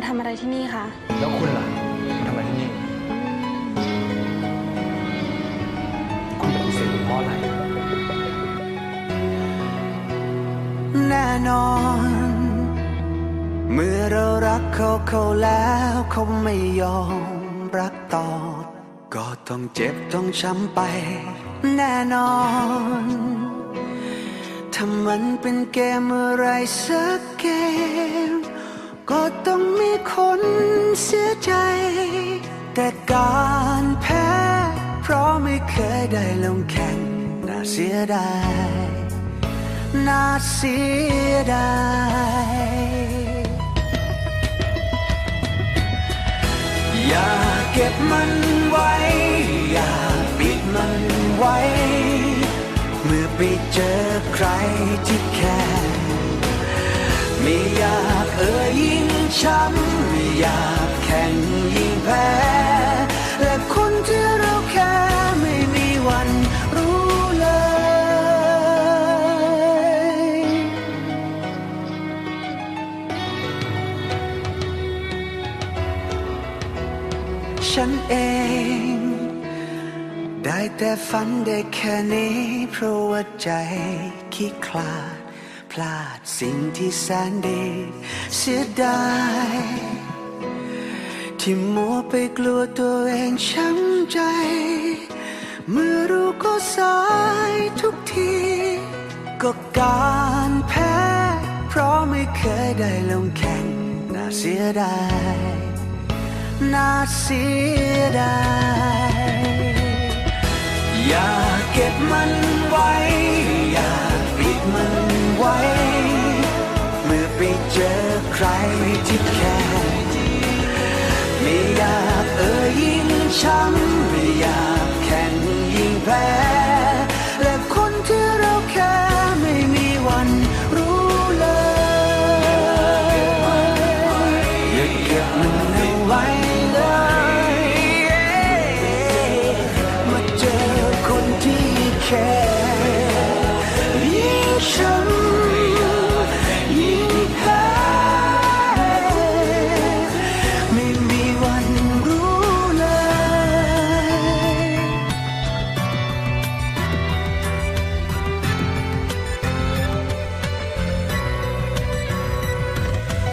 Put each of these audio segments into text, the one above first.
มาทำอะไรที่นี่คะ แล้วคุณล่ะมาทำอะไรที่นี่ คุณปฏิเสธผมเพราะอะไร แน่นอน เมื่อเรารักเขาเขาแล้วเขาไม่ยอมรักต่อ ก็ต้องเจ็บต้องช้ำไป แน่นอนถ้ามันเป็นเกมอะไรสักเกม ก็ต้องมีคนเสียใจ แต่การแพ้ เพราะไม่เคยได้ลงแข่งน่าเสียดายน่าเสียดายอย่าเก็บมันไว้ อย่าปิดมันไว้ เมื่อไปเจอใครที่แค่ไม่อยากเอ่ย ช้ำไม่อยากแข่งยิ่งแพ้และคนที่เราแค่ไม่มีวันรู้เลย ฉันเอง ได้แต่ฝันได้แค่นี้เพราะว่าใจคิดคลาด พลาดสิ่งที่แสนดีเสียดายที่มัวไปกลัวตัวเองช้ำใจ เมื่อรู้ก็สายทุกที ก็การแพ้ เพราะไม่เคยได้ลงแข่ง น่าเสียดาย น่าเสียดาย อย่าเก็บมัน ยิ่งช้ำไม่อยากแข่งยิ่งแพ้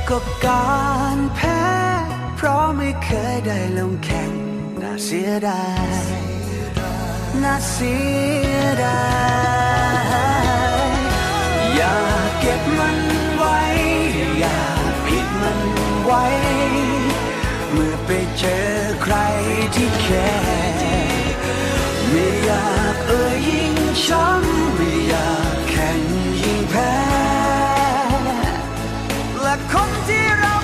ก็การแพ้ เพราะไม่เคยได้ลงแข่งน่าเสียดายน่าเสียดายอย่าเก็บมันไว้ อย่าปิดมันไว้ เมื่อไปเจอใครที่แค่ไม่อยากเอ่ยยิ่งช้ำ volunteer.